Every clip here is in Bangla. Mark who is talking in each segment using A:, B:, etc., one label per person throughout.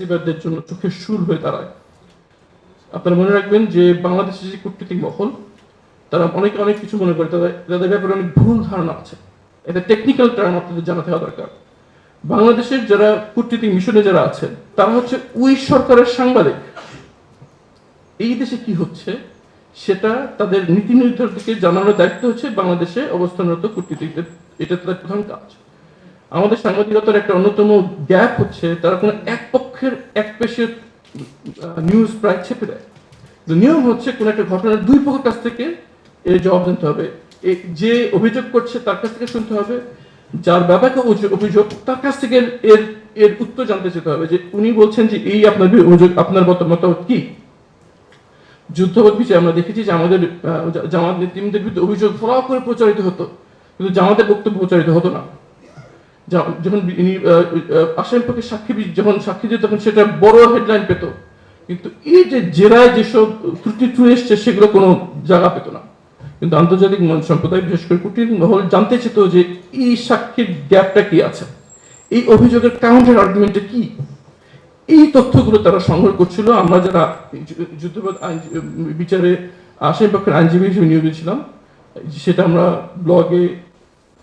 A: ফ্যাসিবাদদের জন্য চোখের সুর হয়ে দাঁড়ায়। আপনারা মনে রাখবেন যে বাংলাদেশের যে কূটনীতিক মহল, তারা অনেক অনেক কিছু মনে করে, তাদের তাদের ব্যাপারে অনেক ভুল ধারণা আছে। এটা টেকনিক্যাল টার্ম আপনাদের জানা থাকা দরকার। বাংলাদেশের যারা কূটনীতিক মিশনে যারা আছেন, তারা হচ্ছে ওই সরকারের সাংবাদিক। এই দেশে কি হচ্ছে? সেটা তাদের নীতি নির্ধারককে জানানোর দায়িত্ব হচ্ছে বাংলাদেশে অবস্থানরত কূটনীতিকদের। এটা তাদের প্রধান কাজ। আমাদের সাংবাদিকতার একটা অন্যতম গ্যাপ হচ্ছে, তারা কোনো এক পক্ষের এক পেশের নিউজ প্রায় চেপে দেয়। নিয়ম হচ্ছে কোন একটা ঘটনার দুই পক্ষের কাছ থেকে এর জবাব জানতে হবে। যে অভিযোগ করছে তার কাছ থেকে শুনতে হবে। যার ব্যাপারে অভি- অভিযোগ, তার কাছ থেকে এর- এর উত্তর জানতে যেতে হবে যে উনি বলছেন যে এই আপনার অভিযোগ, আপনার মত, মতামত কি? যুদ্ধবোধ বিষয়ে আমরা দেখেছি যে আমাদের জামাত নেতৃত্বের বিরুদ্ধে অভিযোগ ফলাও করে প্রচারিত হতো। কিন্তু জামাতের বক্তব্য প্রচারিত হতো না। যখন ইনি আসামের পক্ষে সাক্ষী যখন সাক্ষী দিত তখন সেটা বড় হেডলাইন পেত। কিন্তু এই যে জেরায় যেসব ত্রুটি ত্রুটি এসছে, সেগুলো কোনো জায়গা পেত না। কিন্তু আন্তর্জাতিক সম্প্রদায়, বিশেষ করে কূটনীতিক মহল জানতে চেত যে এই সাক্ষীর গ্যাপটা কি আছে? এই অভিযোগের কাউন্টার আর্গুমেন্টটা কি? এই তথ্যগুলো তারা সংগ্রহ করছিল। আমরা যারা যুদ্ধবাদ বিচারে আসামি পক্ষের আইনজীবী হিসেবে নিয়োজিত ছিলাম, সেটা আমরা ব্লগে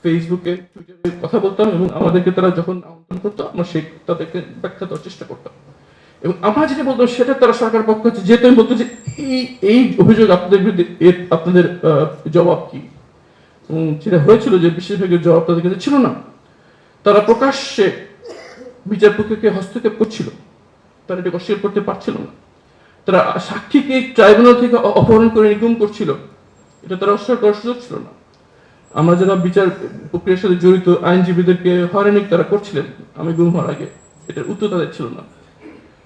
A: ফেসবুকে টুইটারে কথা বলতাম এবং আমাদেরকে তারা যখন আমন্ত্রণ করতো, আমরা সেই তাদেরকে ব্যাখ্যা দেওয়ার চেষ্টা করতাম। এবং আমরা যেটা বলতাম, সেটা তারা সরকার পক্ষ হচ্ছে, যেহেতু আমি বলতো যে এই এই অভিযোগ আপনাদের বিরুদ্ধে, এর আপনাদের জবাব কি? যেটা হয়েছিল যে বেশিরভাগের জবাব তাদের কাছে ছিল না। তারা প্রকাশ্যে বিচারপক্ষকে হস্তক্ষেপ করছিল। তারা এটা অস্বীকার করতে পারছিল না। তারা সাক্ষীকে ট্রাইব্যুনাল থেকে অপহরণ করে নিগম করছিল। এটা তারা অস্বীকার করার সুযোগ ছিল না। আমরা যারা বিচার প্রক্রিয়ার সাথে জড়িত আইনজীবীদেরকে হয়রানি তারা করছিলেন, আমি গুম হওয়ার আগে। এটার উত্তর তাদের ছিল না।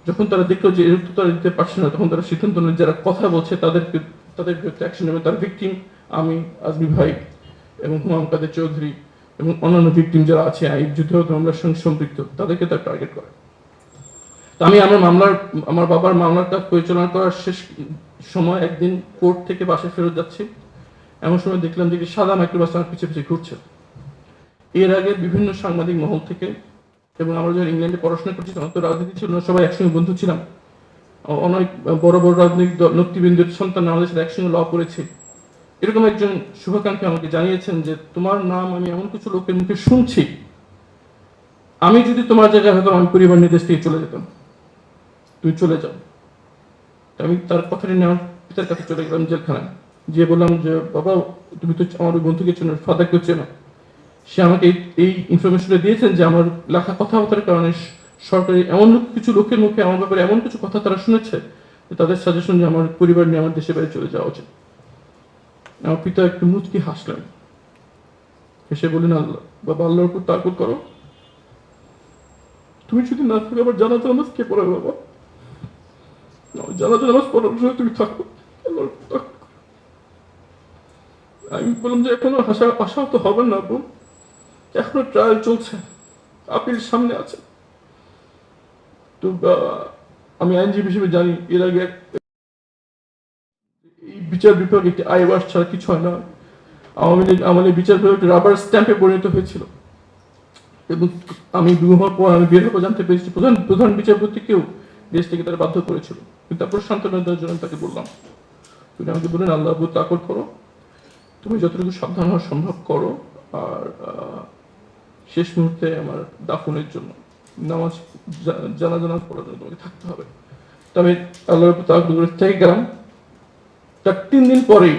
A: যখন তারা দেখল যে এর উত্তর তারা দিতে পারছে না, তখন তারা সিদ্ধান্ত নেন যারা কথা বলছে তাদেরকে তাদের বিরুদ্ধে অ্যাকশন নেবে। তার ভিকটিম আমি, আজমি ভাই এবং হুমাম কাদের চৌধুরী এবং অন্যান্য ভিকটিম যারা আছে এই যুদ্ধ মামলার সঙ্গে সম্পৃক্ত, তাদেরকে তার টার্গেট করে। তো আমি আমার মামলার, আমার বাবার মামলার কাজ পরিচালনা করার শেষ সময় একদিন কোর্ট থেকে বাসে ফেরত যাচ্ছি। এমন সময় দেখলাম যে সাদা মাইক্রোবাস আমার পিছিয়ে পিছিয়ে ঘুরছে। এর আগে বিভিন্ন সাংবাদিক মহল থেকে এবং আমরা যখন ইংল্যান্ডে পড়াশোনা করছি, তখন তো রাজনীতি ছিল না, সবাই একসঙ্গে বন্ধু ছিলাম। অনেক বড় বড় রাজনৈতিক দল- নেতৃবৃন্দের সন্তান আমাদের সাথে একসঙ্গে ল করেছে। এরকম একজন শুভাকাঙ্ক্ষী আমাকে জানিয়েছেন যে, তোমার নাম আমি এমন কিছু লোকের মুখে শুনছি। আমি যদি তোমার জায়গায় হতাম, আমি পরিবার নির্দেশ থেকে চলে যেতাম। তুমি চলে যাও। আমি তার কথাটি নেওয়ার পিতার কাছে চলে গেলাম জেলখানায়। গিয়ে বললাম যে, বাবা, তুমি তো আমার বন্ধুকে চেনো ফাদারকে চেনো। সে আমাকে এই- ইনফরমেশনটা দিয়েছেন যে, আমার লেখা কথাবার্তার কারণে সরকারি এমন কিছু লোকের মুখে, আমার ব্যাপারে এমন কিছু কথা তারা শুনেছে যে, তাদের সাজেশন যে, আমার পরিবার নিয়ে আমার দেশে বাইরে চলে যাওয়া উচিত। আমার পিতা একটু মুচকি হাসলেন। হেসে বললেন, আল্লাহ, বাবা, আল্লাহর উপর তাকুল করো। তুমি যদি না থাকো, আবার জানাতে নামাজ কে পড়াবে বাবা? জানাতে নামাজ পড়ার তুমি থাকো আল্লাহর উপর তাওয়াক্কুল করো। আমি বললাম যে এখনও আশা আশা তো হবে না আপু। এখনও ট্রায়াল চলছে। আপিল সামনে আছে। তো আমি আইনজীবী হিসেবে জানি, এর আগে এই বিচার বিভাগ একটি আইওয়াস ছাড়া কিছু হয় না। আওয়ামী লীগ আমাদের বিচার বিভাগ রাবার স্ট্যাম্পে পরিণত হয়েছিল। এবং আমি বিবাহ পর আমি বের হব জানতে পেরেছি প্রধান প্রধান বিচারপতিকেও দেশ থেকে তারা বাধ্য করেছিল। কিন্তু তারপর সান্ত্বনা দেওয়ার জন্য তাকে বললাম। তুমি আমাকে বললেন, আল্লাহ তাকর করো। তুমি যতটুকু সাবধান হওয়া সম্ভব করো আর শেষ মুহূর্তে আমার দাফনের জন্য নামাজ জানা জানা পড়ার জন্য তোমাকে থাকতে হবে। তবে আল্লাহর তাকর থেকে গেলাম। তার তিন দিন পরেই